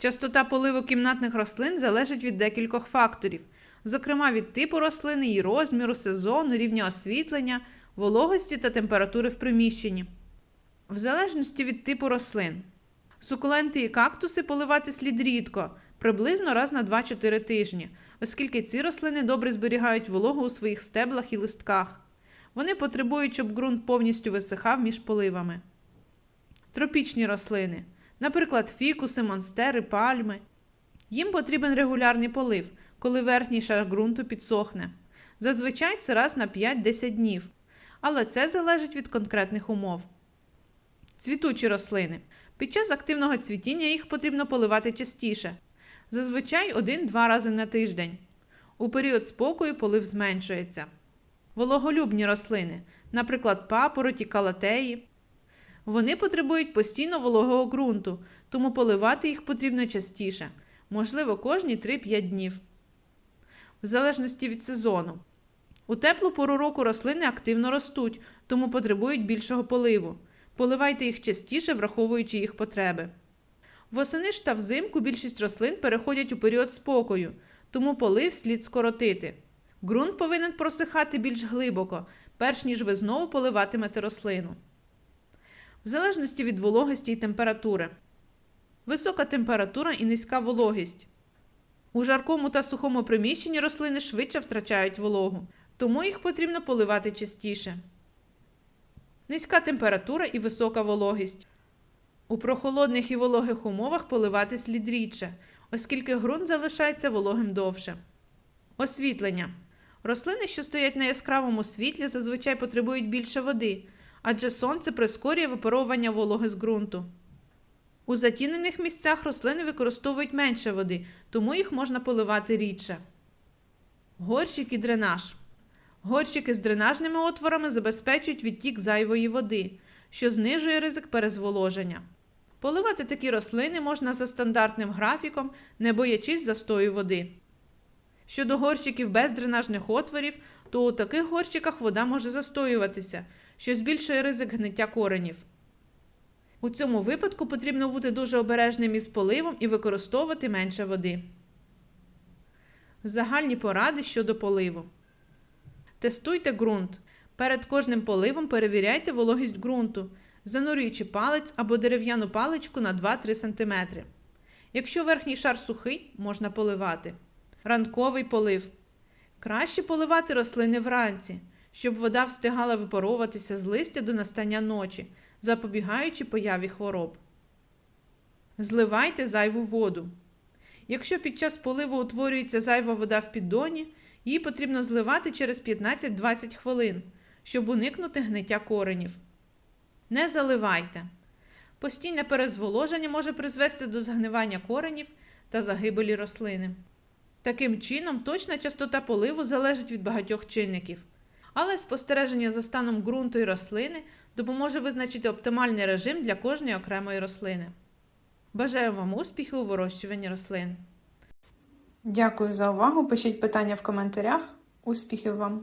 Частота поливу кімнатних рослин залежить від декількох факторів, зокрема від типу рослини, її розміру, сезону, рівня освітлення, вологості та температури в приміщенні. В залежності від типу рослин. Сукуленти і кактуси поливати слід рідко, приблизно раз на 2-4 тижні, оскільки ці рослини добре зберігають вологу у своїх стеблах і листках. Вони потребують, щоб ґрунт повністю висихав між поливами. Тропічні рослини, наприклад, фікуси, монстери, пальми. Їм потрібен регулярний полив, коли верхній шар ґрунту підсохне. Зазвичай це раз на 5-10 днів, але це залежить від конкретних умов. Цвітучі рослини. Під час активного цвітіння їх потрібно поливати частіше, зазвичай 1-2 рази на тиждень. У період спокою полив зменшується. Вологолюбні рослини, наприклад, папороті, калатеї. Вони потребують постійно вологого ґрунту, тому поливати їх потрібно частіше, можливо, кожні 3-5 днів. В залежності від сезону. У теплу пору року рослини активно ростуть, тому потребують більшого поливу. Поливайте їх частіше, враховуючи їх потреби. Восени ж та взимку більшість рослин переходять у період спокою, тому полив слід скоротити. Ґрунт повинен просихати більш глибоко, перш ніж ви знову поливатимете рослину. В залежності від вологості і температури. Висока температура і низька вологість. У жаркому та сухому приміщенні рослини швидше втрачають вологу, тому їх потрібно поливати частіше. Низька температура і висока вологість. У прохолодних і вологих умовах поливати слід рідше, оскільки ґрунт залишається вологим довше. Освітлення. Рослини, що стоять на яскравому світлі, зазвичай потребують більше води, адже сонце прискорює випаровування вологи з ґрунту. У затінених місцях рослини використовують менше води, тому їх можна поливати рідше. Горщик і дренаж. Горщики з дренажними отворами забезпечують відтік зайвої води, що знижує ризик перезволоження. Поливати такі рослини можна за стандартним графіком, не боячись застою води. Щодо горщиків без дренажних отворів, то у таких горщиках вода може застоюватися, що збільшує ризик гниття коренів. У цьому випадку потрібно бути дуже обережним із поливом і використовувати менше води. Загальні поради щодо поливу. Тестуйте ґрунт. Перед кожним поливом перевіряйте вологість ґрунту, занурюючи палець або дерев'яну паличку на 2-3 см. Якщо верхній шар сухий, можна поливати. Ранковий полив. Краще поливати рослини вранці, щоб вода встигала випаровуватися з листя до настання ночі, запобігаючи появі хвороб. Зливайте зайву воду. Якщо під час поливу утворюється зайва вода в піддоні, її потрібно зливати через 15-20 хвилин, щоб уникнути гниття коренів. Не заливайте. Постійне перезволоження може призвести до загнивання коренів та загибелі рослини. Таким чином, точна частота поливу залежить від багатьох чинників. Але спостереження за станом ґрунту і рослини допоможе визначити оптимальний режим для кожної окремої рослини. Бажаю вам успіхів у вирощуванні рослин. Дякую за увагу. Пишіть питання в коментарях. Успіхів вам!